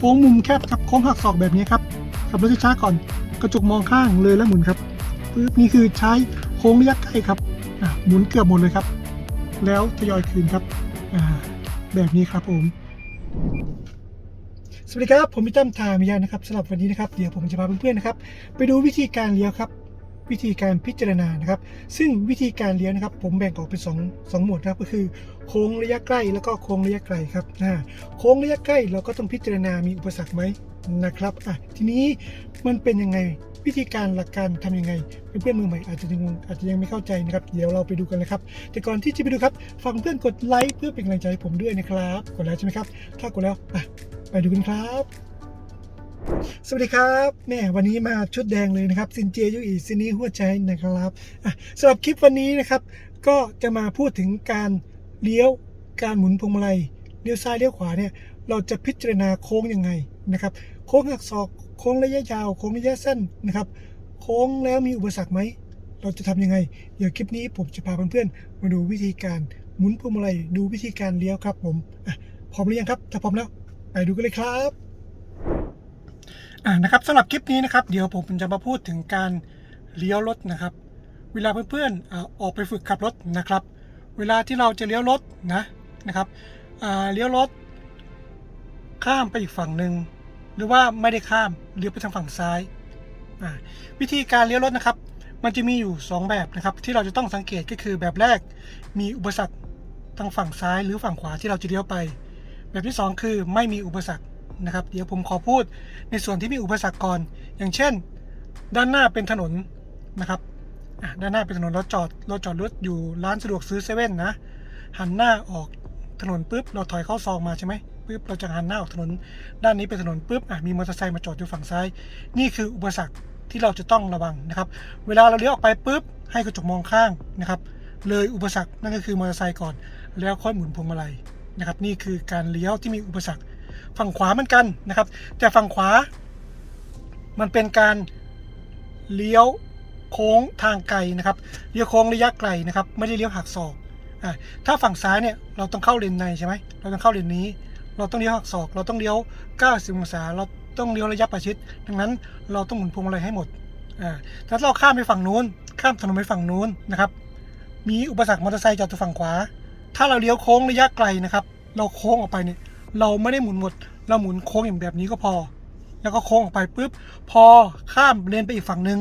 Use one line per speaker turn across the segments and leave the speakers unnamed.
โค้งมุมแคบครับโค้งหักศอกแบบนี้ครับขับรถช้าๆก่อนกระจกมองข้างเลยแล้วหมุนครับปึ๊บนี่คือใช้โค้งระยะใกล้ครับหมุนเกือบหมดเลยครับ แล้วทยอยคืนครับแบบนี้ครับผมสวัสดีครับ ผมพี่ตั้มทามิยานะครับสำหรับวันนี้นะครับ เดี๋ยวผมจะพาเพื่อนๆนะครับ ไปดูวิธีการเลี้ยวครับ วิธีการพิจารณานะครับ ซึ่งวิธีการเลี้ยวนะครับ ผมแบ่งออกเป็น2งหมวดครับก็คือโค้งระยะใกล้แล้วก็โค้งระยะไกลครับอ่าโค้งระยะใกล้เราก็ต้องพิจารณามีอุปสรรคไหมนะครับอะทีนี้มันเป็นยังไงวิธีการหลักการทำยังไงเพื่อนๆมือใหม่อาจจะยังอาจจะยังไม่เข้าใจนะครับ เดี๋ยวเราไปดูกันเลยครับ แต่ก่อนที่จะไปดูครับฟังเพื่อนกดไลค์เพื่อเป็นกำลังใจให้ผมด้วยนะครับ กดแล้วใช่ไหมครับ ถ้ากดแล้วอะไปดูกันครับ สวัสดีครับแม่วันนี้มาชุดแดงเลยนะครับซินเจียยุอีซินีหัวใจนะครับสำหรับคลิปวันนี้นะครับ ก็จะมาพูดถึงการเลี้ยวการหมุนพวงมาลัยเลี้ยวซ้ายเลี้ยวขวาเนี่ยเราจะพิจารณาโค้งยังไงนะครับ โค้งหักศอกโค้งระยะยาวโค้งระยะสั้นนะครับ โค้งแล้วมีอุปสรรคไหมเราจะทำยังไง เดี๋ยวคลิปนี้ผมจะพาเพื่อนๆมาดูวิธีการหมุนพวงมาลัยดูวิธีการเลี้ยวครับผมพร้อมหรือยังครับ ถ้าพร้อมแล้ว ไปดูกันเลยครับ อ่านะครับสำหรับคลิปนี้นะครับ เดี๋ยวผมจะมาพูดถึงการเลี้ยวรถนะครับ เวลาเพื่อนๆอออกไปฝึกขับรถนะครับ เวลาที่เราจะเลี้ยวรถนะนะครับเลี้ยวรถ ข้ามไปอีกฝั่งหนึ่งหรือว่าไม่ได้ข้ามเลี้ยวไปทางฝั่งซ้าย วิธีการเลี้ยวรถนะครับ มันจะมีอยู่ 2 แบบนะครับ ที่เราจะต้องสังเกตก็คือแบบแรกมีอุปสรรคทางฝั่งซ้ายหรือฝั่งขวาที่เราจะเลี้ยวไป แบบที่ 2 คือไม่มีอุปสรรค นะครับ เดี๋ยวผมขอพูดในส่วนที่มีอุปสรรคก่อน อย่างเช่น ด้านหน้าเป็นถนนนะครับด้านหน้าเป็นถนนเราจอดเราจอดรถอยู่ร้านสะดวกซื้อเซเว่นนะ หันหน้าออกถนนปุ๊บเราถอยเข้าซองมาใช่ไหมปุ๊บเราจะหันหน้าออกถนน ด้านนี้เป็นถนนปุ๊บอะมีมอเตอร์ไซค์มาจอดอยู่ฝั่งซ้าย นี่คืออุปสรรคที่เราจะต้องระวังนะครับ เวลาเราเลี้ยวออกไปปุ๊บให้กระจกมองข้างนะครับเลยอุปสรรคนั่นก็คือมอเตอร์ไซค์ก่อน แล้วค่อยหมุนพวงมาลัยนะครับ นี่คือการเลี้ยวที่มีอุปสรรค ฝั่งขวาเหมือนกันนะครับ แต่ฝั่งขวา มันเป็นการเลี้ยวโค้งทางไกลนะครับเลี้ยวโค้งระยะไกลนะครับ ไม่ได้เลี้ยวหักศอกอะถ้าฝั่งซ้ายเนี่ยเราต้องเข้าเลนในใช่ไหมเราต้องเข้าเลนนี้ เราต้องเลี้ยวหักศอก เราต้องเลี้ยว 90 องศา เราต้องเลี้ยวระยะประชิด ดังนั้นเราต้องหมุนพวงมาลัยให้หมดอ่าถ้าเราข้ามไปฝั่งนู้น ข้ามถนนไปฝั่งนู้นนะครับ มีอุปสรรคมอเตอร์ไซค์จอดอยู่ฝั่งขวา ถ้าเราเลี้ยวโค้งระยะไกลนะครับ เราโค้งออกไปเนี่ย เราไม่ได้หมุนหมด เราหมุนโค้งอย่างแบบนี้ก็พอ แล้วก็โค้งออกไปปุ๊บ พอข้ามเลนไปอีกฝั่งหนึ่ง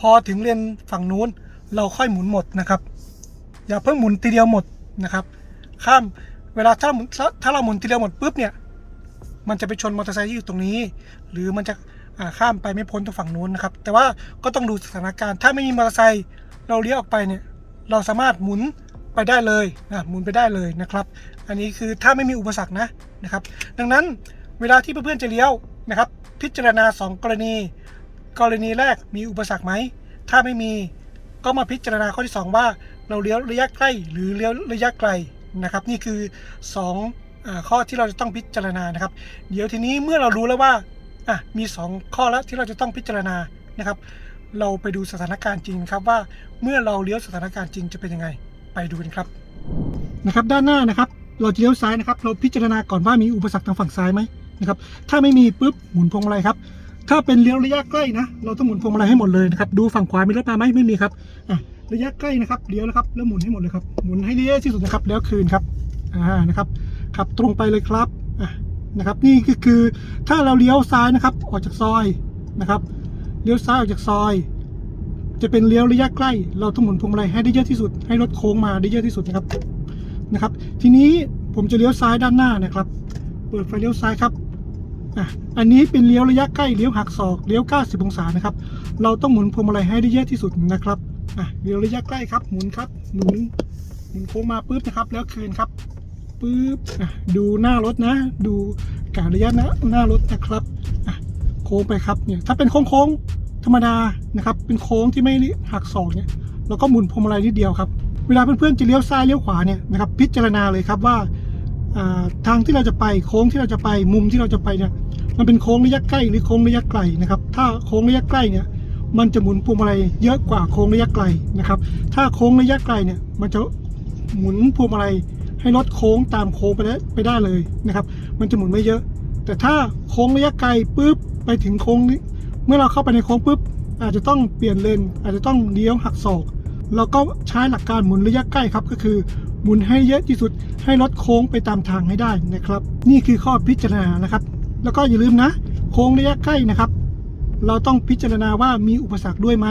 พอถึงเลนฝั่งนู้น เราค่อยหมุนหมดนะครับ อย่าเพิ่งหมุนทีเดียวหมดนะครับ ข้ามเวลาถ้าหมุนถ้าเราหมุนทีเดียวหมดปุ๊บเนี่ยมันจะไปชนมอเตอร์ไซค์ที่อยู่ตรงนี้ หรือมันจะข้ามไปไม่พ้นตรงฝั่งนู้นนะครับ แต่ว่าก็ต้องดูสถานการณ์ ถ้าไม่มีมอเตอร์ไซค์เราเลี้ยวออกไปเนี่ย เราสามารถหมุน ไปได้เลยนะหมุนไปได้เลยนะครับ อันนี้คือถ้าไม่มีอุปสรรคนะนะครับ ดังนั้นเวลาที่เพื่อนๆจะเลี้ยวนะครับ พิจารณา 2 กรณี กรณีแรกมีอุปสรรคไหม ถ้าไม่มีก็มาพิจารณาข้อที่ 2 ว่าเราเลี้ยวระยะใกล้หรือเลี้ยวระยะไกลนะครับ นี่คือ2อข้อที่เราจะต้องพิจารณานะครับ เดี๋ยวทีนี้เมื่อเรารู้แล้วว่าอะมี 2 ข้อแล้วที่เราจะต้องพิจารณานะครับ เราไปดูสถานการณ์จริงครับว่าเมื่อเราเลี้ยวสถานการณ์จริงจะเป็นยังไง ไปดูกันครับนะครับด้านหน้านะครับ เราจะเลี้ยวซ้ายนะครับ เราพิจารณาก่อนว่ามีอุปสรรคทางฝั่งซ้ายไหมนะครับถ้าไม่มีปุ๊บหมุนพวงมาลัยครับ ถ้าเป็นเลี้ยวระยะใกล้นะ เราต้องหมุนพวงมาลัยให้หมดเลยนะครับดูฝั่งขวามีรถมาไหมไม่มีครับอะระยะใกล้นะครับเลี้ยวนะครับแล้วหมุนให้หมดเลยครับหมุนให้เลี้ยวที่สุดนะครับแล้วคืนครับอ่านะครับขับตรงไปเลยครับอะนะครับนี่ก็คือถ้าเราเลี้ยวซ้ายนะครับออกจากซอยนะครับเลี้ยวซ้ายออกจากซอย จะเป็นเลี้ยวระยะใกล้ เราต้องหมุนพวงมาลัยให้ได้เยอะที่สุด ให้รถโค้งมาได้เยอะที่สุดนะครับนะครับ ทีนี้ผมจะเลี้ยวซ้ายด้านหน้านะครับ เปิดไฟเลี้ยวซ้ายครับอะอันนี้เป็นเลี้ยวระยะใกล้เลี้ยวหักศอกเลี้ยว 90 องศานะครับ เราต้องหมุนพวงมาลัยให้ได้เยอะที่สุดนะครับอะเลี้ยวระยะใกล้ครับ หมุนครับ หมุนหมุนโค้งมาปุ๊บนะครับ แล้วคืนครับปุ๊บอะดูหน้ารถนะ ดูการระยะน้าหน้ารถนะครับอะโค้งไปครับเนี่ยถ้าเป็นโค้งๆ ธรรมดานะครับ เป็นโค้งที่ไม่หักศอกเนี่ยเราก็หมุนพวงมาลัยนิดเดียวครับ เวลาเพื่อนๆจะเลี้ยวซ้ายเลี้ยวขวาเนี่ยนะครับพิจารณาเลยครับว่าทางที่เราจะไปโค้งที่เราจะไปมุมที่เราจะไปเนี่ยมันเป็นโค้งระยะใกล้หรือโค้งระยะไกลนะครับ ถ้าโค้งระยะใกล้เนี่ยมันจะหมุนพวงมาลัยเยอะกว่าโค้งระยะไกลนะครับ ถ้าโค้งระยะไกลเนี่ยมันจะหมุนพวงมาลัยให้รถโค้งตามโค้งไปได้ไปได้เลยนะครับ มันจะหมุนไม่เยอะ แต่ถ้าโค้งระยะไกลปุ๊บไปถึงโค้งนี้ มื่อเราเข้าไปในโค้งปุ๊บ อาจจะต้องเปลี่ยนเลนอาจจะต้องเลี้ยวหักศอกเราก็ใช้หลักการหมุนระยะใกล้ครับ ก็คือหมุนให้เยอะที่สุดให้รถโค้งไปตามทางให้ได้นะครับ นี่คือข้อพิจารณานะครับ แล้วก็อย่าลืมนะ โค้งระยะใกล้นะครับ เราต้องพิจารณาว่ามีอุปสรรคด้วยไหม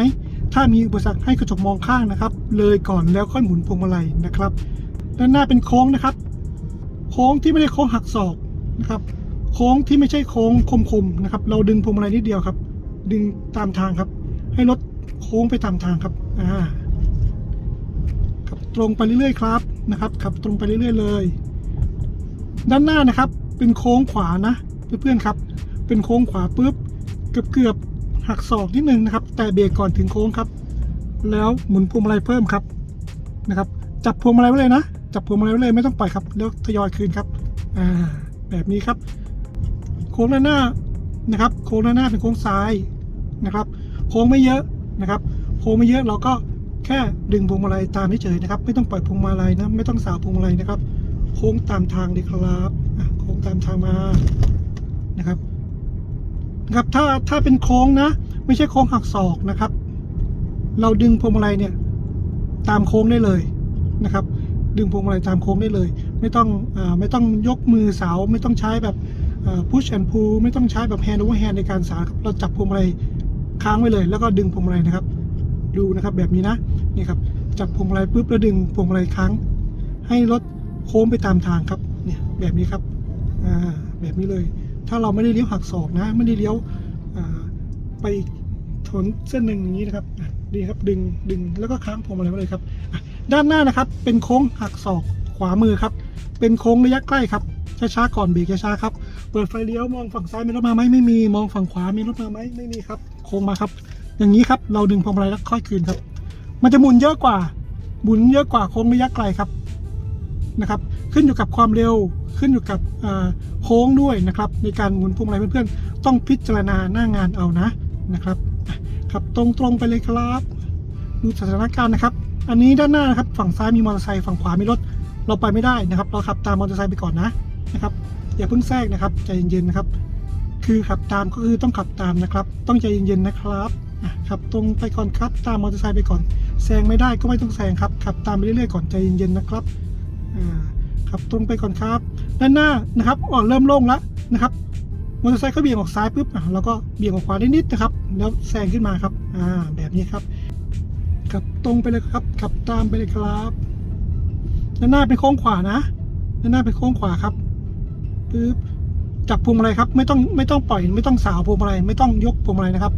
ถ้ามีอุปสรรคให้กระจกมองข้างนะครับ เลยก่อนแล้วค่อยหมุนพวงมาลัยนะครับด้านหน้าเป็นโค้งนะครับ โค้งที่ไม่ได้โค้งหักศอกนะครับ โค้งที่ไม่ใช่โค้งคมๆนะครับ เราดึงพวงมาลัยนิดเดียวครับ ดึงตามทางครับ ให้รถโค้งไปตามทางครับอ่าขับตรงไปเรื่อยๆครับนะครับขับตรงไปเรื่อยๆเลย ด้านหน้านะครับ เป็นโค้งขวานะเพื่อนๆครับ เป็นโค้งขวาปุ๊บเกือบเกือบๆหักศอกนิดนึงนะครับ แต่เบรกก่อนถึงโค้งครับ แล้วหมุนพวงมาลัยเพิ่มครับนะครับ จับพวงมาลัยไว้เลยนะจับพวงมาลัยไว้เลยไม่ต้องปล่อยครับแล้วทยอยคืนครับอ่าแบบนี้ครับ โค้งด้านหน้า นะครับ โค้งด้านหน้าเป็นโค้งซ้ายนะครับ โค้งไม่เยอะนะครับ โค้งไม่เยอะเราก็แค่ดึงพวงมาลัยตามเฉยๆนะครับ ไม่ต้องปล่อยพวงมาลัยนะ ไม่ต้องสาวพวงมาลัยนะครับ โค้งตามทางเลยครับโค้งตามทางมานะครับนะครับ ถ้าถ้าเป็นโค้งนะ ไม่ใช่โค้งหักศอกนะครับ เราดึงพวงมาลัยเนี่ยตามโค้งได้เลยนะครับ ดึงพวงมาลัยตามโค้งได้เลย ไม่ต้องอาไม่ต้องยกมือสาวไม่ต้องใช้แบบ พุชแอนพูไม่ต้องใช้แบบแฮนด์โอเวอร์แฮนด์ในการสาวครับเราจับพวงมาลัยค้างไว้เลย แล้วก็ดึงพวงมาลัยนะครับ ดูนะครับแบบนี้นะนี่ครับจับพวงมาลัยปุ๊บแล้วดึงพวงมาลัยค้าง ให้รถโค้งไปตามทางครับเนี่ยแบบนี้ครับอ่าแบบนี้เลย ถ้าเราไม่ได้เลี้ยวหักศอกนะ ไม่ได้เลี้ยวไปถนนเส้นหนึ่งอย่างนี้นะครับดีครับดึงดึงแล้วก็ค้างพวงมาลัยไว้เลยครับด้านหน้านะครับ เป็นโค้งหักศอกขวามือครับ เป็นโค้งระยะใกล้ครับช้าๆก่อนเบรกช้าๆครับ เปิดไฟเลี้ยวมองฝั่งซ้ายมีรถมาไหมไม่มีมองฝั่งขวามีรถมาไหมไม่มีครับ โค้งมาครับ อย่างนี้ครับเราดึงพวงมาลัยแล้วค่อยคืนครับ มันจะหมุนเยอะกว่าหมุนเยอะกว่าโค้งระยะไกลครับนะครับ ขึ้นอยู่กับความเร็วขึ้นอยู่กับอ่าโค้งด้วยนะครับ ในการหมุนพวงมาลัยเพื่อนๆต้องพิจารณาหน้างานเอานะนะครับขับตรงๆไปเลยครับดูสถานการณ์นะครับ อันนี้ด้านหน้านะครับฝั่งซ้ายมีมอเตอร์ไซค์ฝั่งขวามีรถเราไปไม่ได้นะครับ เราขับตามมอเตอร์ไซค์ไปก่อนนะนะครับ อย่าเพิ่งแทรกนะครับใจเย็นๆนะครับ คือขับตามก็คือต้องขับตามนะครับ ต้องใจเย็นๆนะครับขับตรงไปก่อนครับ ตามมอเตอร์ไซค์ไปก่อนแซงไม่ได้ก็ไม่ต้องแซงครับขับตามไปเรื่อยๆก่อนใจเย็นๆนะครับขับตรงไปก่อนครับ ด้านหน้านะครับอ่อนเริ่มโล่งแล้วนะครับมอเตอร์ไซค์เขาเบี่ยงออกซ้ายปุ๊บอะเราก็เบี่ยงออกขวานิดๆนะครับ แล้วแซงขึ้นมาครับอ่าแบบนี้ครับขับตรงไปเลยครับขับตามไปเลยครับด้านหน้าเป็นโค้งขวานะด้านหน้าเป็นโค้งขวาครับ ปึ๊บจับพวงมาลัยครับ ไม่ต้องไม่ต้องปล่อยไม่ต้องสาวพวงมาลัยไม่ต้องยกพวงมาลัยนะครับ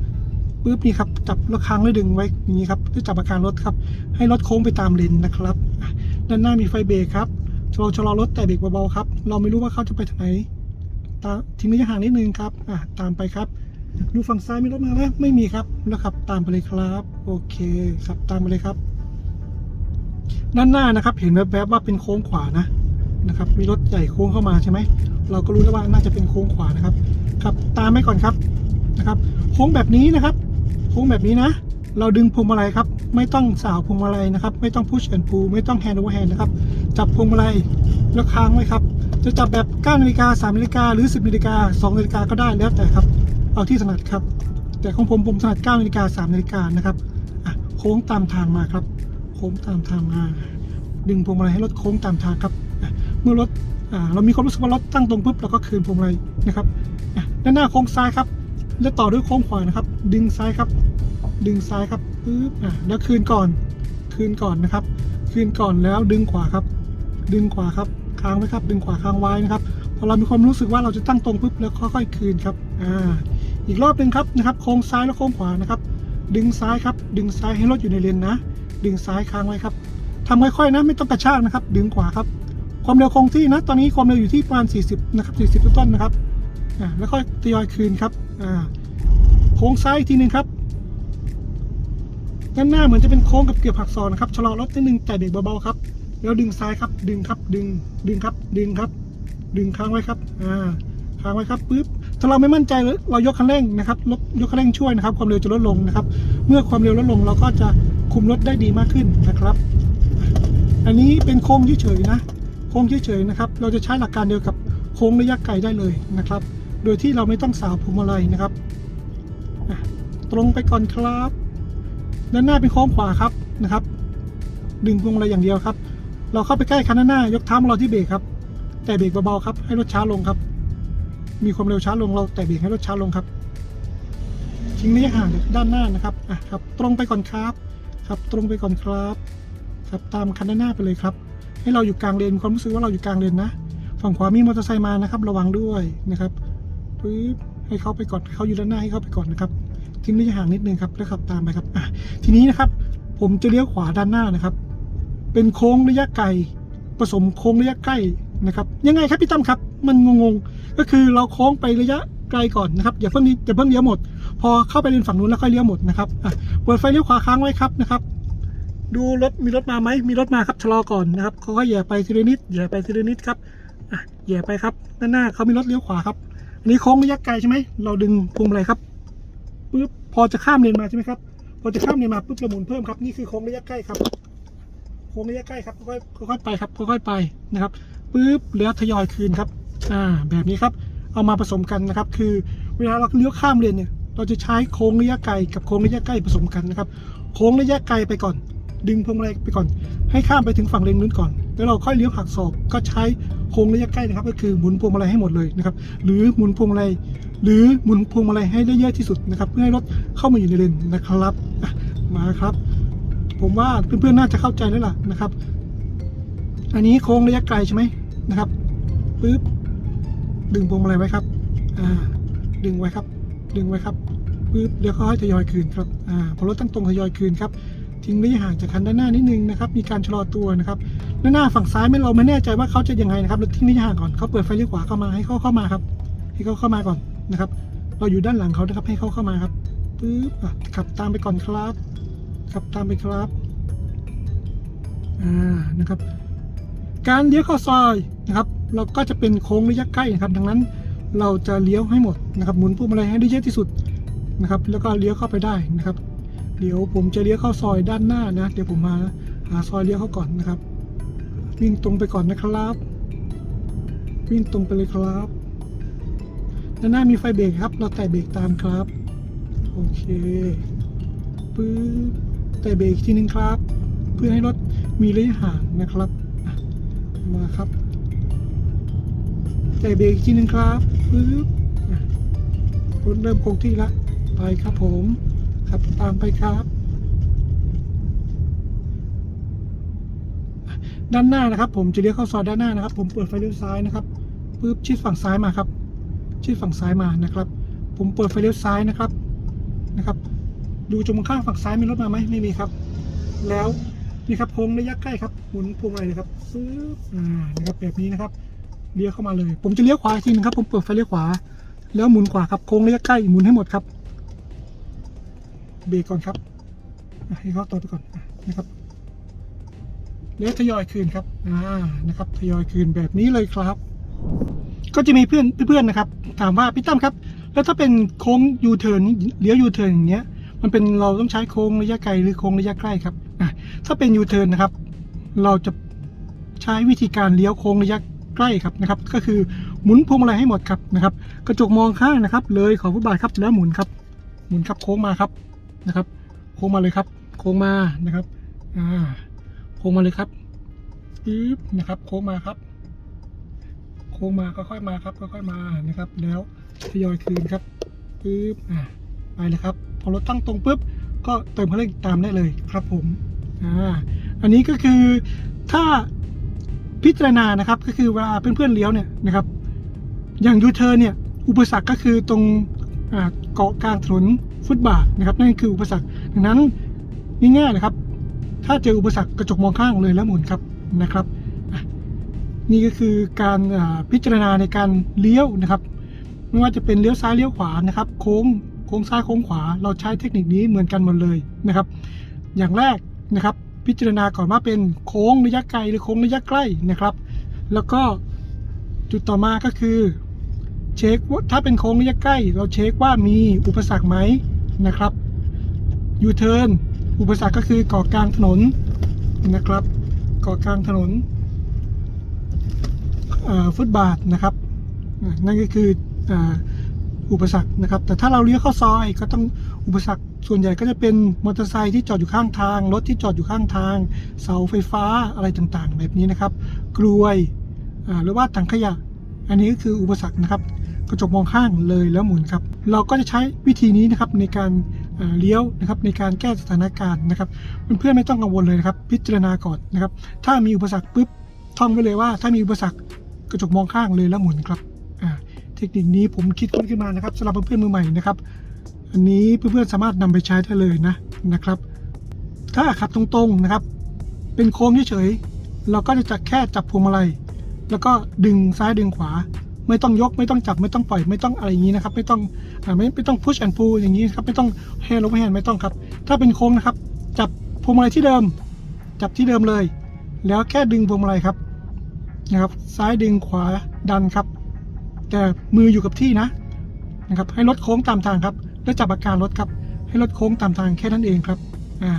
ปุ๊บนี่ครับจับแล้วค้างแล้วดึงไว้อย่างนี้ครับเพื่อจับอาการรถครับ ให้รถโค้งไปตามเลนนะครับ ด้านหน้ามีไฟเบรกครับชะลอชะลอรถแต่เบรกเบาๆครับ เราไม่รู้ว่าเขาจะไปทางไหนตาทิ้งระยะห่างนิดนึงครับอะตามไปครับ ดูฝั่งซ้ายมีรถมาไหมไม่มีครับแล้วขับตามไปเลยครับ โอเคขับตามไปเลยครับ ด้านหน้านะครับ เห็นแวบๆว่าเป็นโค้งขวานะนะครับ มีรถใหญ่โค้งเข้ามาใช่ไหม เราก็รู้แล้วว่าน่าจะเป็นโค้งขวานะครับครับตามไปก่อนครับนะครับ โค้งแบบนี้นะครับ โค้งแบบนี้นะ เราดึงพวงมาลัยครับ ไม่ต้องสาวพวงมาลัยนะครับ ไม่ต้องพุชแอนพูไม่ต้องแฮนด์โอเวอร์แฮนด์นะครับ จับพวงมาลัยแล้วค้างไว้ครับ จะจับแบบ9นาฬิกา3นาฬิกาหรือ 10นาฬิกา2นาฬิกาก็ได้แล้วแต่ครับ เอาที่ถนัดครับ แต่ของผมผมถนัด9นาฬิกา3นาฬิกานะครับโค้งตามทางมาครับ โค้งตามทางมา ดึงพวงมาลัยให้รถโค้งตามทางครับ เมื่อรถ เรามีความรู้สึกว่ารถตั้งตรงปุ๊บเราก็คืนพวงมาลัยนะครับอะด้านหน้าโค้งซ้ายครับ แล้วต่อด้วยโค้งขวานะครับ ดึงซ้ายครับ ดึงซ้ายครับปึ๊บอะแล้วคืนก่อน คืนก่อนนะครับ คืนก่อนแล้วดึงขวาครับ ดึงขวาครับ ค้างไว้ครับ ดึงขวาค้างไว้นะครับ พอเรามีความรู้สึกว่าเราจะตั้งตรงปุ๊บแล้วค่อยๆคืนครับ อ่า อีกรอบหนึ่งครับนะครับ โค้งซ้ายแล้วโค้งขวานะครับ ดึงซ้ายครับ ดึงซ้ายให้รถอยู่ในเลนนะ ดึงซ้ายค้างไว้ครับทำค่อยๆนะ ไม่ต้องกระชากนะครับ ดึงขวาครับ ความเร็วคงที่นะ ตอนนี้ความเร็วอยู่ที่ประมาณ 40 นะครับ 40 ต้นๆนะครับอ่าแล้วค่อยทยอยคืนครับอ่าโค้งซ้ายทีหนึ่งครับด้านหน้าเหมือนจะเป็นโค้งกับเกือบหักศอกนะครับชะลอรถนิดนึงแต่เบรกเบาๆครับแล้วดึงซ้ายครับ ดึงครับ ดึง ดึงครับ ดึงครับ ดึงค้างไว้ครับ อ่า ค้างไว้ครับปุ๊บ ถ้าเราไม่มั่นใจเรายกคันเร่งนะครับลดยกคันเร่งช่วยนะครับ ความเร็วจะลดลงนะครับ เมื่อความเร็วลดลงเราก็จะคุมรถได้ดีมากขึ้นนะครับ อันนี้เป็นโค้งเฉยๆนะ โค้งเฉยๆนะครับ เราจะใช้หลักการเดียวกับโค้งระยะไกลได้เลยนะครับ โดยที่เราไม่ต้องสาวพวงมาลัยนะครับ ตรงไปก่อนครับ ด้านหน้าเป็นโค้งขวาครับนะครับ ดึงพวงมาลัยอย่างเดียวครับ เราเข้าไปใกล้คันหน้ายกเท้ามเราที่เบรกครับ แต่เบรกเบาๆครับ ให้รถช้าลงครับ มีความเร็วช้าลงเราแต่เบรกให้รถช้าลงครับ ทิ้งระยะห่างจากด้านหน้านะครับอะครับ ตรงไปก่อนครับ ครับ ตรงไปก่อนครับ ครับตามคันหน้าไปเลยครับ ให้เราอยู่กลางเลนความรู้สึกว่าเราอยู่กลางเลนนะ ฝั่งขวามีมอเตอร์ไซค์มานะครับ ระวังด้วยนะครับปึ๊บให้เขาไปก่อนเขาอยู่ด้านหน้าให้เขาไปก่อนนะครับทิ้งระยะห่างนิดนึงครับแล้วขับตามไปครับอะทีนี้นะครับ ผมจะเลี้ยวขวาด้านหน้านะครับ เป็นโค้งระยะไกลผสมโค้งระยะใกล้นะครับ ยังไงครับพี่ตั้มครับ มันงงๆก็คือเราโค้งไประยะไกลก่อนนะครับอย่าเพิ่งนี้อย่าเพิ่งเลี้ยวหมด พอเข้าไปเลนฝั่งนู้นแล้วค่อยเลี้ยวหมดนะครับอะเปิดไฟเลี้ยวขวาค้างไว้ครับนะครับ ดูรถมีรถมาไหมมีรถมาครับชะลอก่อนนะครับเขาก็แย่ไปทีละนิดแย่ไปทีละนิดครับอะแย่ไปครับด้านหน้าเขามีรถเลี้ยวขวาครับอันนี้โค้งระยะไกลใช่ไหมเราดึงพวงมาลัยครับปึ๊บพอจะข้ามเลนมาใช่ไหมครับพอจะข้ามเลนมาปุ๊บเราหมุนเพิ่มครับนี่คือโค้งระยะใกล้ครับโค้งระยะใกล้ครับค่อยๆค่อยๆไปครับค่อยๆไปนะครับปุ๊บแล้วทยอยคืนครับอ่าแบบนี้ครับเอามาผสมกันนะครับ คือเวลาเราเลี้ยวข้ามเลนเนี่ยเราจะใช้โค้งระยะไกลกับโค้งระยะใกล้ผสมกันนะครับ โค้งระยะไกลไปก่อน ดึงพวงมาลัยไปก่อน ให้ข้ามไปถึงฝั่งเลนนู้นก่อน แล้วเราค่อยเลี้ยวหักศอกก็ใช้โค้งระยะใกล้นะครับ ก็คือหมุนพวงมาลัยให้หมดเลยนะครับ หรือหมุนพวงมาลัยหรือหมุนพวงมาลัยให้ได้เยอะที่สุดนะครับ เพื่อให้รถเข้ามาอยู่ในเลนนะครับมาครับ ผมว่าเพื่อนๆน่าจะเข้าใจแล้วล่ะนะครับ อันนี้โค้งระยะไกลใช่ไหมนะครับปึ๊บดึงพวงมาลัยไว้ครับอ่าดึงไว้ครับ ดึงไว้ครับปึ๊บเดี๋ยวเขาให้ทยอยคืนครับอ่าพอรถตั้งตรงทยอยคืนครับ ทิ้งระยะห่างจากคันด้านหน้านิดนึงนะครับ มีการชะลอตัวนะครับด้านหน้าฝั่งซ้ายไม่เราไม่แน่ใจว่าเขาจะยังไงนะครับเราทิ้งระยะห่างก่อนเขาเปิดไฟเลี้ยวขวาเข้ามาให้เขาเข้ามาครับ ให้เขาเข้ามาก่อนนะครับ เราอยู่ด้านหลังเขานะครับให้เขาเข้ามาครับปึ๊บขับตามไปก่อนครับขับตามไปครับอ่านะครับ การเลี้ยวเข้าซอยนะครับ เราก็จะเป็นโค้งระยะใกล้นะครับ ดังนั้นเราจะเลี้ยวให้หมดนะครับ หมุนพวงมาลัยให้ได้เยอะที่สุดนะครับ แล้วก็เลี้ยวเข้าไปได้นะครับ เดี๋ยวผมจะเลี้ยวเข้าซอยด้านหน้านะ เดี๋ยวผมมาหาซอยเลี้ยวเข้าก่อนนะครับ วิ่งตรงไปก่อนนะครับ วิ่งตรงไปเลยครับด้านหน้ามีไฟเบรกครับ เราแตะเบรกตามครับ โอเคปึ๊บแตะเบรกอีกทีนึงครับ เพื่อให้รถมีระยะห่างนะครับมาครับแตะเบรกอีกทีนึงครับปึ๊บรถเริ่มคงที่ละไปครับผม ครับ ตามไปครับ ด้านหน้านะครับ ผมจะเลี้ยวเข้าซอยด้านหน้านะครับ ผมเปิดไฟเลี้ยวซ้ายนะครับปึ๊บชิดฝั่งซ้ายมาครับ ชิดฝั่งซ้ายมานะครับ ผมเปิดไฟเลี้ยวซ้ายนะครับนะครับ ดูจมข้างฝั่งซ้ายมีรถมาไหมไม่มีครับ แล้วนี่ครับโค้งระยะใกล้ครับหมุนพวงมาลัยเลยครับปึ๊บอ่านะครับแบบนี้นะครับเลี้ยวเข้ามาเลย ผมจะเลี้ยวขวาอีกทีนึงครับ ผมเปิดไฟเลี้ยวขวา แล้วหมุนขวาครับโค้งระยะใกล้หมุนให้หมดครับ เบรกก่อนครับให้เขาต่อไปก่อนนะครับ แล้วทยอยคืนครับอ่านะครับ ทยอยคืนแบบนี้เลยครับ ก็จะมีเพื่อนเพื่อนๆนะครับ ถามว่าพี่ตั้มครับ แล้วถ้าเป็นโค้งยูเทิร์นเลี้ยวยูเทิร์นอย่างเงี้ย มันเป็นเราต้องใช้โค้งระยะไกลหรือโค้งระยะใกล้ครับอะถ้าเป็นยูเทิร์นนะครับ เราจะใช้วิธีการเลี้ยวโค้งระยะใกล้ครับนะครับ ก็คือหมุนพวงมาลัยให้หมดครับนะครับ กระจกมองข้างนะครับ เลยขอฟุตบาทครับแล้วหมุนครับ หมุนครับโค้งมาครับ นะครับ โค้งมาเลยครับ โค้งมานะครับอ่าโค้งมาเลยครับปึ๊บนะครับ โค้งมาครับ โค้งมาค่อยๆมาครับค่อยๆมานะครับ แล้วทยอยคืนครับปึ๊บอ่าไปเลยครับพอรถตั้งตรงปุ๊บก็เติมคันเร่งตามได้เลยครับผมอ่าอันนี้ก็คือถ้าพิจารณานะครับก็คือเวลาเพื่อนๆเลี้ยวเนี่ยนะครับ อย่างยูเทิร์เนี่ยอุปสรรคก็คือตรงเกาะกลางถนน ฟุตบาทนะครับนั่นคืออุปสรรคดังนั้นง่ายๆนะครับ ถ้าเจออุปสรรคกระจกมองข้างเลยแล้วหมุนครับนะครับ นี่ก็คือการพิจารณาในการเลี้ยวนะครับ ไม่ว่าจะเป็นเลี้ยวซ้ายเลี้ยวขวานะครับ โค้งโค้งซ้ายโค้งขวา เราใช้เทคนิคนี้เหมือนกันหมดเลยนะครับ อย่างแรกนะครับ พิจารณาก่อนว่าเป็นโค้งระยะไกลหรือโค้งระยะใกล้นะครับ แล้วก็จุดต่อมาก็คือเช็คว่าถ้าเป็นโค้งระยะใกล้ เราเช็คว่ามีอุปสรรคไหม นะครับยูเทิร์นอุปสรรคก็คือเกาะกลางถนนนะครับเกาะกลางถนนฟุตบาทนะครับ นั่นก็คืออุปสรรคนะครับ แต่ถ้าเราเลี้ยวเข้าซอยก็ต้องอุปสรรคส่วนใหญ่ก็จะเป็นมอเตอร์ไซค์ที่จอดอยู่ข้างทาง รถที่จอดอยู่ข้างทาง เสาไฟฟ้าอะไรต่างๆ แบบนี้นะครับ กลวยหรือว่าถังขยะ อันนี้ก็คืออุปสรรคนะครับ กระจกมองข้างเลยแล้วหมุนครับ เราก็จะใช้วิธีนี้นะครับในการเลี้ยวนะครับในการแก้สถานการณ์นะครับเพื่อนๆไม่ต้องกังวลเลยนะครับ พิจารณาก่อนนะครับ ถ้ามีอุปสรรคปุ๊บท่องไว้เลยว่า ถ้ามีอุปสรรคกระจกมองข้างเลยแล้วหมุนครับเทคนิคนี้ผมคิดค้นขึ้นมานะครับสำหรับเพื่อนๆมือใหม่นะครับ อันนี้เพื่อนๆสามารถนำไปใช้ได้เลยนะนะครับ ถ้าขับตรงๆนะครับ เป็นโค้งเฉยๆเราก็จะแค่จับพวงมาลัยแล้วก็ดึงซ้ายดึงขวา ไม่ต้องยกไม่ต้องจับไม่ต้องปล่อยไม่ต้องอะไรอย่างนี้นะครับ ไม่ต้องไม่ไม่ต้อง push and pull อย่างนี้ครับไม่ต้องแฮนด์ลงแฮนด์ไม่ต้องครับ ถ้าเป็นโค้งนะครับ จับพวงมาลัยที่เดิม จับที่เดิมเลย แล้วแค่ดึงพวงมาลัยครับนะครับ ซ้ายดึงขวาดันครับ แต่มืออยู่กับที่นะนะครับ ให้รถโค้งตามทางครับ แล้วจับอาการรถครับ ให้รถโค้งตามทางแค่นั้นเองครับอ่า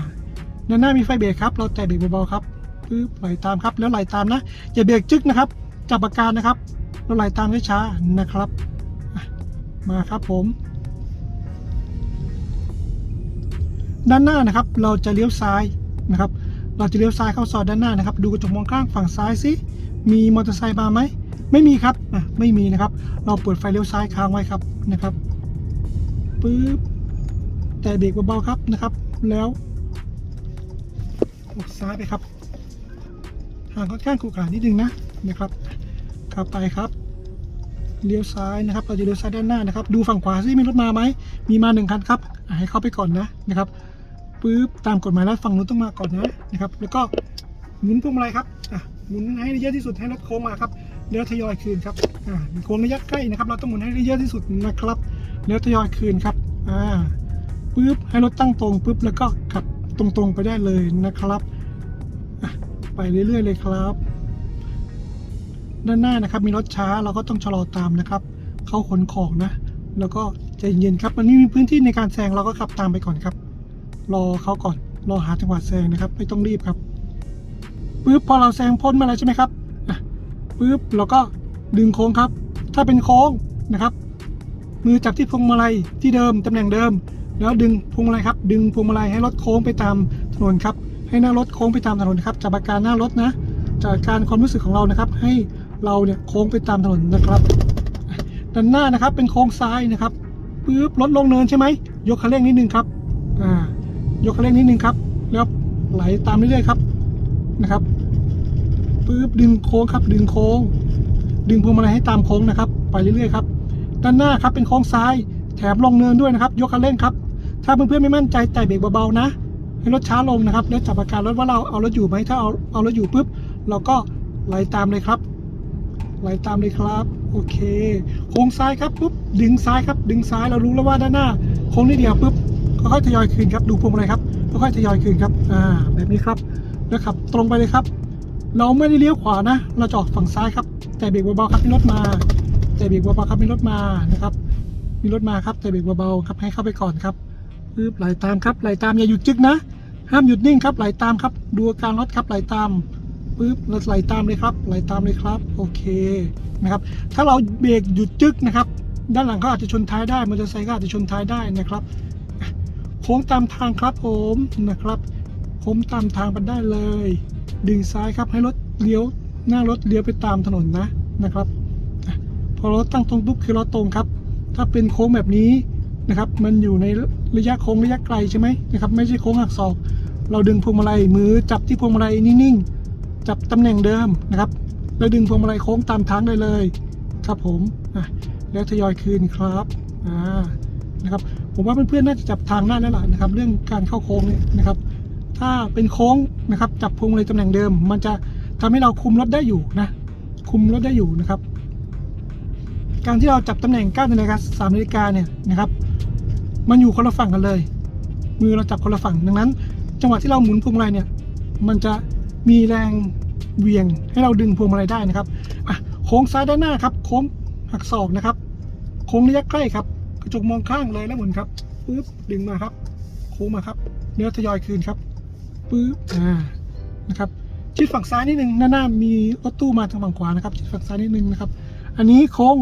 ด้านหน้ามีไฟเบรกครับ เราแตะเบรกเบาๆครับปึ๊บไหลตามครับแล้วไหลตามนะอย่าเบรกจึ๊กนะครับ จับอาการนะครับ แล้วไหลตามช้าๆนะครับ มาครับผม ด้านหน้านะครับ เราจะเลี้ยวซ้ายนะครับ เราจะเลี้ยวซ้ายเข้าซอยด้านหน้านะครับ ดูกระจกมองข้างฝั่งซ้ายสิมีมอเตอร์ไซค์มาไหมไม่มีครับอะไม่มีนะครับ เราเปิดไฟเลี้ยวซ้ายค้างไว้ครับนะครับปึ๊บแต่เบรกเบาๆครับนะครับ แล้วออกซ้ายไปครับห่างค่อนข้างขรุขระนิดนึงนะนะครับ ขับไปครับเลี้ยวซ้ายนะครับ เราจะเลี้ยวซ้ายด้านหน้านะครับ ดูฝั่งขวาซิมีรถมาไหม มีมาหนึ่งคันครับ ให้เข้าไปก่อนนะนะครับปึ๊บตามกฎหมายแล้วฝั่งนู้นต้องมาก่อนนะนะครับ แล้วก็หมุนพวงมาลัยครับอะหมุนให้เยอะที่สุดให้รถโค้งมาครับแล้วทยอยคืนครับอ่าโค้งระยะใกล้นะครับ เราต้องหมุนให้เยอะที่สุดนะครับแล้วทยอยคืนครับอ่าปึ๊บให้รถตั้งตรงปึ๊บแล้วก็ขับตรงๆไปได้เลยนะครับไปเรื่อยๆเลยครับ ด้านหน้านะครับมีรถช้าเราก็ต้องชะลอตามนะครับ เข้าขนของนะ แล้วก็ใจเย็นครับมันไม่มีพื้นที่ในการแซงเราก็ขับตามไปก่อนครับ รอเขาก่อนรอหาจังหวะแซงนะครับ ไม่ต้องรีบครับปึ๊บพอเราแซงพ้นมาแล้วใช่ไหมครับปึ๊บเราก็ดึงโค้งครับ ถ้าเป็นโค้งนะครับ มือจับที่พวงมาลัยที่เดิมตำแหน่งเดิม แล้วดึงพวงมาลัยครับ ดึงพวงมาลัยให้รถโค้งไปตามถนนครับให้หน้ารถโค้งไปตามถนนครับจับอาการหน้ารถนะจากอาการความรู้สึกของเรานะครับ ให้ เราเนี่ยโค้งไปตามถนนนะครับด้านหน้านะครับเป็นโค้งซ้ายนะครับปึ๊บรถลงเนินใช่ไหมยกคันเร่งนิดนึงครับอ่ายกคันเร่งนิดนึงครับ แล้วไหลตามเรื่อยๆครับนะครับปึ๊บดึงโค้งครับ ดึงโค้ง ดึงพวงมาลัยให้ตามโค้งนะครับ ไปเรื่อยๆครับด้านหน้าครับเป็นโค้งซ้าย แถมลงเนินด้วยนะครับ ยกคันเร่งครับ ถ้าเพื่อนๆไม่มั่นใจแตะเบรกเบาๆนะ ให้รถช้าลงนะครับ แล้วจับอาการรถว่าเราเอารถอยู่ไหมถ้าเอาเอารถอยู่ปุ๊บเราก็ไหลตามเลยครับ ไหลตามเลยครับ โอเค โค้งซ้ายครับปุ๊บดึงซ้ายครับ ดึงซ้ายเรารู้แล้วว่าด้านหน้า โค้งนิดเดียวปุ๊บค่อยๆทยอยคืนครับดูพวงมาลัยครับค่อยๆทยอยคืนครับอ่าแบบนี้ครับแล้วขับตรงไปเลยครับ เราไม่ได้เลี้ยวขวานะ เราจะออกฝั่งซ้ายครับ แต่เบรกเบาๆครับมีรถมา แต่เบรกเบาๆครับมีรถมานะครับมีรถมาครับแต่เบรกเบาๆครับให้เข้าไปก่อนครับปึ๊บไหลตามครับไหลตามอย่าหยุดจึกนะ ห้ามหยุดนิ่งครับไหลตามครับ ดูอาการรถครับไหลตาม ปึ๊บเราไหลตามเลยครับไหลตามเลยครับโอเคนะครับถ้าเราเบรกหยุดจึกนะครับ ด้านหลังก็อาจจะชนท้ายได้มอเตอร์ไซค์ก็อาจจะชนท้ายได้นะครับโค้งตามทางครับผมนะครับโค้งตามทางไปได้เลย ดึงซ้ายครับให้รถเลี้ยวหน้ารถเลี้ยวไปตามถนนนะนะครับ พอรถตั้งตรงปุ๊บคือเราตรงครับ ถ้าเป็นโค้งแบบนี้นะครับ มันอยู่ในระยะโค้งระยะไกลใช่ไหมนะครับ ไม่ใช่โค้งหักศอก เราดึงพวงมาลัยมือจับที่พวงมาลัยนิ่งๆ จับตำแหน่งเดิมนะครับ แล้วดึงพวงมาลัยโค้งตามทางได้เลยครับผมแล้วทยอยคืนครับอ่านะครับผมว่าเพื่อนๆน่าจะจับทางได้แล้วล่ะนะครับ เรื่องการเข้าโค้งเนี่ยนะครับ ถ้าเป็นโค้งนะครับ จับพวงมาลัยตำแหน่งเดิม มันจะทำให้เราคุมรถได้อยู่นะ คุมรถได้อยู่นะครับ การที่เราจับตำแหน่ง9นาฬิกา3นาฬิกาเนี่ยนะครับ มันอยู่คนละฝั่งกันเลย มือเราจับคนละฝั่งดังนั้น จังหวะที่เราหมุนพวงมาลัยเนี่ย มันจะ มีแรงเวียงให้เราดึงพวงมาลัยได้นะครับอะโค้งซ้ายด้านหน้าครับโค้งหักศอกนะครับ โค้งระยะใกล้ครับ กระจกมองข้างเลยแล้วหมุนครับปึ๊บดึงมาครับ โค้งมาครับ เนื้อทยอยคืนครับปึ๊บอ่านะครับชิดฝั่งซ้ายนิดนึงหน้าหน้ามีรถตู้มาทางฝั่งขวานะครับชิดฝั่งซ้ายนิดนึงนะครับ อันนี้โค้ง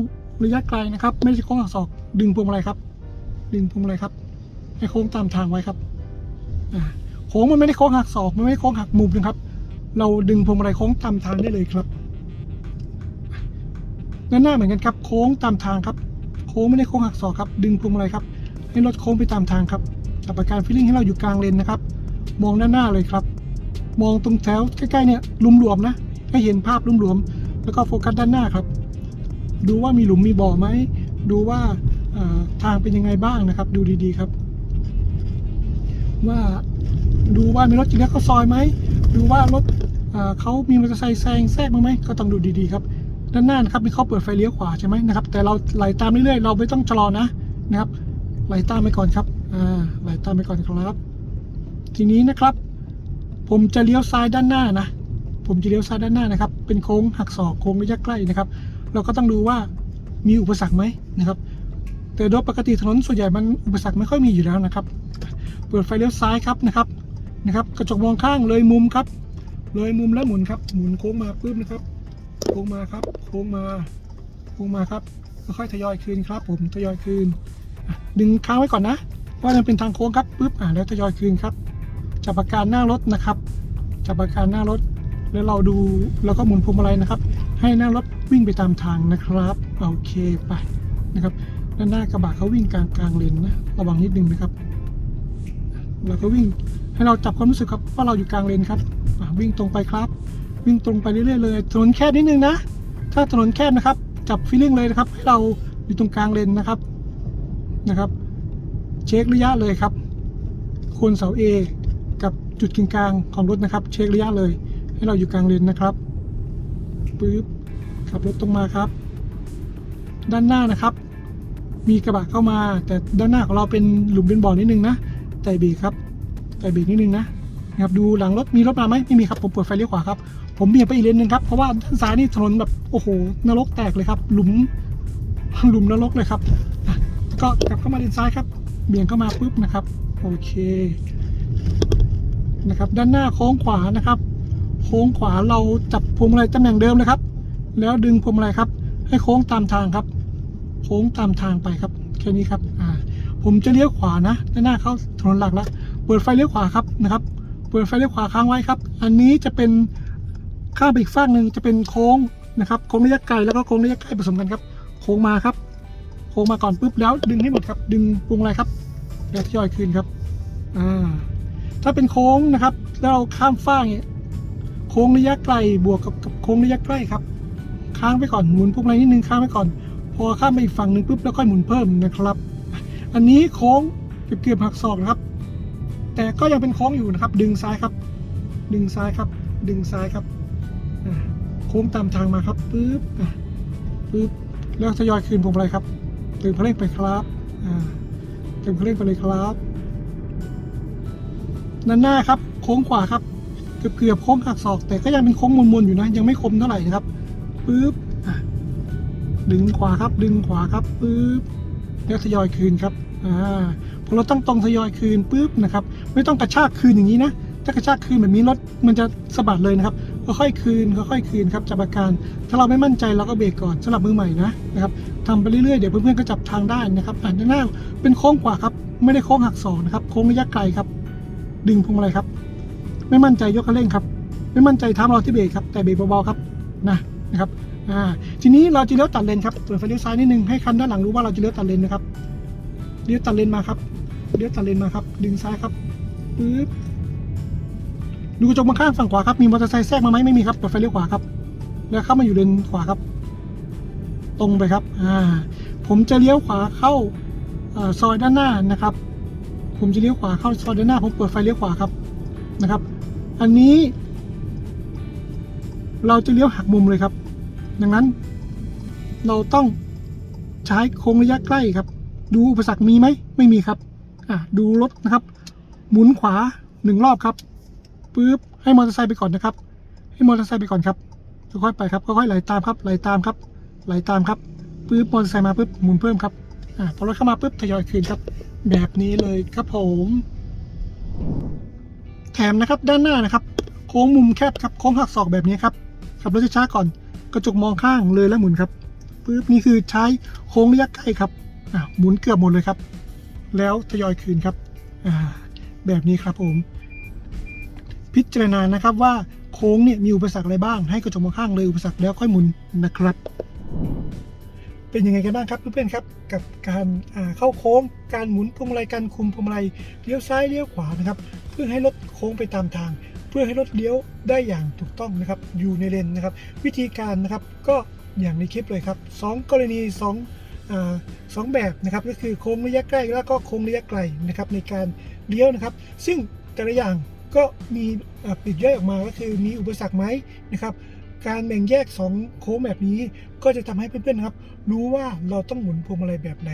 ระยะไกลนะครับ ไม่ใช่โค้งหักศอก ดึงพวงมาลัยครับ ดึงพวงมาลัยครับ ให้โค้งตามทางไว้ครับอ่าโค้งมันไม่ได้โค้งหักศอกมันไม่ได้โค้งหักมุมนะครับ เราดึงพวงมาลัยโค้งตามทางได้เลยครับด้านหน้าเหมือนกันครับ โค้งตามทางครับ โค้งไม่ได้โค้งหักศอกครับ ดึงพวงมาลัยครับ ให้รถโค้งไปตามทางครับจับอาการฟีลลิ่งให้เราอยู่กลางเลนนะครับ มองด้านหน้าเลยครับ มองตรงแถวใกล้ๆเนี่ยหลุมหลวมนะ ให้เห็นภาพหลุมหลวม แล้วก็โฟกัสด้านหน้าครับ ดูว่ามีหลุมมีบ่อไหม ดูว่าทางเป็นยังไงบ้างนะครับ ดูดีๆครับ ว่าดูว่ามีรถจริงแล้วเขาซอยไหม ดูว่ารถ เขามีมอเตอร์ไซค์แซงแทรกบ้างไหมก็ต้องดูดีๆครับด้านหน้านะครับมีเขาเปิดไฟเลี้ยวขวาใช่ไหมนะครับแต่เราไหลตามเรื่อยๆเราไม่ต้องชะลอนะนะครับไหลตามไปก่อนครับอ่าไหลตามไปก่อนครับ ทีนี้นะครับ ผมจะเลี้ยวซ้ายด้านหน้านะ ผมจะเลี้ยวซ้ายด้านหน้านะครับ เป็นโค้งหักศอกโค้งระยะใกล้นะครับ เราก็ต้องดูว่ามีอุปสรรคไหมนะครับ แต่โดยปกติถนนส่วนใหญ่มันอุปสรรคไม่ค่อยมีอยู่แล้วนะครับ เปิดไฟเลี้ยวซ้ายครับนะครับนะครับ กระจกมองข้างเลยมุมครับ เลยมุมแล้วหมุนครับหมุนโค้งมาปุ๊บนะครับโค้งมาครับโค้งมาโค้งมาครับค่อยๆทยอยคืนครับ ผมทยอยคืนดึงค้างไว้ก่อนนะว่ามันเป็นทางโค้งครับปุ๊บอ่าแล้วทยอยคืนครับจับอาการหน้ารถนะครับจับอาการหน้ารถ แล้วเราดูเราก็หมุนพวงมาลัยนะครับ ให้หน้ารถวิ่งไปตามทางนะครับโอเคไปนะครับด้านหน้ากระบะเขาวิ่งกลางกลางเลนนะระวังนิดนึงนะครับเราก็วิ่งให้เราจับความรู้สึกครับว่าเราอยู่กลางเลนครับ วิ่งตรงไปครับ วิ่งตรงไปเรื่อยๆเลยถนนแคบนิดนึงนะ ถ้าถนนแคบนะครับ จับฟีลลิ่งเลยนะครับ ให้เราอยู่ตรงกลางเลนนะครับนะครับ เช็คระยะเลยครับโคนเสา A กับจุดกึ่งกลางของรถนะครับ เช็คระยะเลย ให้เราอยู่กลางเลนนะครับปึ๊บขับรถตรงมาครับ ด้านหน้านะครับ มีกระบะเข้ามา แต่ด้านหน้าของเราเป็นหลุมเป็นบ่อนิดนึงนะไต่เบรกครับไต่เบรกนิดนึงนะ นะครับดูหลังรถมีรถมาไหมไม่มีครับผมเปิดไฟเลี้ยวขวาครับผมเบี่ยงไปอีกเลนหนึ่งครับเพราะว่าด้านซ้ายนี่ถนนแบบโอ้โหนรกแตกเลยครับ หลุมหลุมนรกเลยครับก็กลับเข้ามาเลนซ้ายครับ เบี่ยงเข้ามาปุ๊บนะครับ โอเคนะครับ ด้านหน้าโค้งขวานะครับ โค้งขวาเราจับพวงมาลัยตำแหน่งเดิมเลยครับ แล้วดึงพวงมาลัยครับ ให้โค้งตามทางครับ โค้งตามทางไปครับแค่นี้ครับอ่าผมจะเลี้ยวขวานะด้านหน้าเข้าถนนหลักแล้วเปิดไฟเลี้ยวขวาครับนะครับ เปิดไฟเลี้ยวขวาค้างไว้ครับ อันนี้จะเป็นข้ามไปอีกฝั่งหนึ่งจะเป็นโค้งนะครับโค้งระยะไกลแล้วก็โค้งระยะใกล้ผสมกันครับ โค้งมาครับ โค้งมาก่อนปุ๊บแล้วดึงให้หมดครับ ดึงวงมายครับแล้วทยอยคืนครับอ่าถ้าเป็นโค้งนะครับแล้วเราข้ามฟากเนี่ยโค้งระยะไกลบวกกับกับโค้งระยะใกล้ครับ ค้างไปก่อนหมุนพวงมาลัยนิดนึงค้างไปก่อน พอข้ามไปอีกฝั่งหนึ่งปุ๊บแล้วค่อยหมุนเพิ่มนะครับ อันนี้โค้งเกือบเกือบหักศอกนะครับ แต่ก็ยังเป็นโค้งอยู่นะครับ ดึงซ้ายครับ ดึงซ้ายครับ ดึงซ้ายครับโค้งตามทางมาครับปุ๊บปุ๊บแล้วทยอยคืนพวงมาลัยครับเติมเพลงไปครับอ่าเติมเพลงไปเลยครับด้านหน้าครับ โค้งขวาครับเกือบเกือบโค้งหักศอก แต่ก็ยังเป็นโค้งมนๆอยู่นะ ยังไม่คมเท่าไหร่นะครับปุ๊บดึงขวาครับ ดึงขวาครับปุ๊บแล้วทยอยคืนครับอ่า พอเราตั้งตรงทยอยคืนปุ๊บนะครับ ไม่ต้องกระชากคืนอย่างนี้นะถ้ากระชากคืนแบบนี้รถมันจะสะบัดเลยนะครับค่อยๆคืนค่อยๆคืนครับจับอาการ ถ้าเราไม่มั่นใจเราก็เบรกก่อนสำหรับมือใหม่นะนะครับทำไปเรื่อยๆเดี๋ยวเพื่อนๆก็จับทางได้นะครับอ่านด้านหน้าเป็นโค้งขวาครับ ไม่ได้โค้งหักศอกนะครับโค้งระยะไกลครับ ดึงพวงมาลัยครับ ไม่มั่นใจยกคันเร่งครับ ไม่มั่นใจท้ามเราที่เบรกครับแต่เบรกเบาๆครับนะนะครับอ่าทีนี้เราจะเลี้ยวตัดเลนครับเปิดไฟเลี้ยวซ้ายนิดนึงให้คันด้านหลังรู้ว่าเราจะเลี้ยวตัดเลนนะครับเลี้ยวตัดเลนมาครับ เลี้ยวตัดเลนมาครับ ดึงซ้ายครับปึ๊บดูกระจกมองข้างฝั่งขวาครับ มีมอเตอร์ไซค์แทรกมาไหมไม่มีครับเปิดไฟเลี้ยวขวาครับ แล้วเข้ามาอยู่เลนขวาครับ ตรงไปครับ อ่า ผมจะเลี้ยวขวาเข้าอ่าซอยด้านหน้านะครับ ผมจะเลี้ยวขวาเข้าซอยด้านหน้า ผมเปิดไฟเลี้ยวขวาครับนะครับ อันนี้ เราจะเลี้ยวหักมุมเลยครับ ดังนั้น เราต้องใช้โค้งระยะใกล้ครับ ดูอุปสรรคมีไหมไม่มีครับ อะดูรถนะครับ หมุนขวาหนึ่งรอบครับปึ๊บให้มอเตอร์ไซค์ไปก่อนนะครับ ให้มอเตอร์ไซค์ไปก่อนครับค่อยๆไปครับค่อยๆไหลตามครับไหลตามครับไหลตามครับปึ๊บมอเตอร์ไซค์มาปึ๊บหมุนเพิ่มครับอะพอรถเข้ามาปึ๊บทยอยคืนครับ แบบนี้เลยครับผม แถมนะครับด้านหน้านะครับ โค้งมุมแคบครับโค้งหักศอกแบบนี้ครับขับรถช้าๆก่อนกระจกมองข้างเลยแล้วหมุนครับปึ๊บนี่คือใช้โค้งระยะใกล้ครับอ่าหมุนเกือบหมดเลยครับ แล้วทยอยคืนครับแบบนี้ครับผม พิจารณานะครับว่าโค้งเนี่ยมีอุปสรรคอะไรบ้าง ให้กระจกมองข้างเลยอุปสรรคแล้วค่อยหมุนนะครับ เป็นยังไงกันบ้างครับเพื่อนๆครับ กับการเข้าโค้ง การหมุนพวงมาลัยการคุมพวงมาลัยเลี้ยวซ้ายเลี้ยวขวานะครับ เพื่อให้รถโค้งไปตามทาง เพื่อให้รถเลี้ยวได้อย่างถูกต้องนะครับอยู่ในเลนนะครับ วิธีการนะครับก็อย่างในคลิปเลยครับสองกรณีสอง สองแบบนะครับก็คือโค้งระยะใกล้แล้วก็โค้งระยะไกลนะครับในการเลี้ยวนะครับ ซึ่งแต่ละอย่างก็มีปิดย่อยออกมาก็คือมีอุปสรรคไหมนะครับการแบ่งแยก 2 โค้งแบบนี้ ก็จะทำให้เพื่อนๆครับ รู้ว่าเราต้องหมุนพวงมาลัยแบบไหน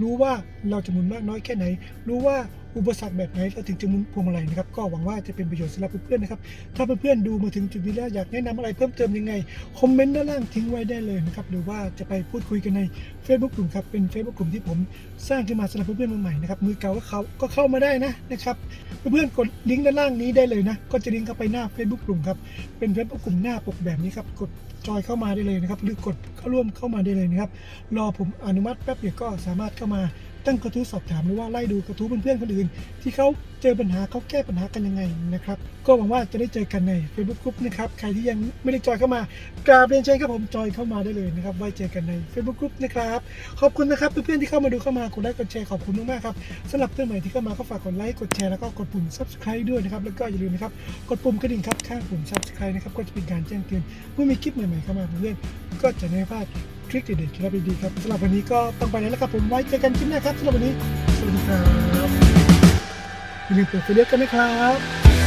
รู้ว่าเราจะหมุนมากน้อยแค่ไหน รู้ว่าอุปสรรคแบบไหนเราถึงจะหมุนพวงมาลัยนะครับ ก็หวังว่าจะเป็นประโยชน์สำหรับเพื่อนๆนะครับ ถ้าเพื่อนๆดูมาถึงจุดนี้แล้วอยากแนะนำอะไรเพิ่มเติมยังไง คอมเมนต์ด้านล่างทิ้งไว้ได้เลยนะครับ หรือว่าจะไปพูดคุยกันใน Facebook กลุ่มครับ เป็น Facebook กลุ่มที่ผมสร้างขึ้นมาสำหรับเพื่อนๆมือใหม่นะครับ มือเก่าก็เขาก็เข้ามาได้นะนะครับ เพื่อนๆกดลิงก์ด้านล่างนี้ได้เลยนะ ก็จะลิงก์เข้าไปหน้า Facebook กลุ่มครับ เป็น Facebook กลุ่มหน้าปกแบบนี้ครับ กดจอยเข้ามาได้เลยนะครับ หรือกดเข้าร่วมเข้ามาได้เลยนะครับ รอผมอนุมัติแป๊บเดียวก็สามารถเข้ามา ตั้งกระทู้สอบถามหรือว่าไล่ดูกระทู้เพื่อนๆคนอื่น ที่เขาเจอปัญหาเขาแก้ปัญหากันยังไงนะครับ ก็หวังว่าจะได้เจอกันใน Facebook กลุ่มนะครับ ใครที่ยังไม่ได้จอยเข้ามากราบเรียนเชิญครับผมจอยเข้ามาได้เลยนะครับ ไว้เจอกันใน Facebook กลุ่มนะครับ ขอบคุณนะครับเพื่อนๆที่เข้ามาดูเข้ามากดไลค์กดแชร์ขอบคุณมากๆครับสำหรับเพื่อนใหม่ที่เข้ามาก็ฝากกดไลค์กดแชร์แล้วก็กดปุ่ม subscribe ด้วยนะครับแล้วก็อย่าลืมนะครับกดปุ่มกระดิ่งครับข้างปุ่ม subscribe นะครับก็จะเป็นการแจ้งเตือนเมื่อมีคลิปใหม่ๆเข้ามาเพื่อนๆก็จะไม่พลาด ทริคเด็ดๆเคล็ดลับดีๆครับสำหรับวันนี้ก็ต้องไปแล้วครับผมไว้เจอกันคลิปหน้าครับสำหรับวันนี้สวัสดีครับอย่าลืมเปิดไฟเลี้ยวกันนะครับ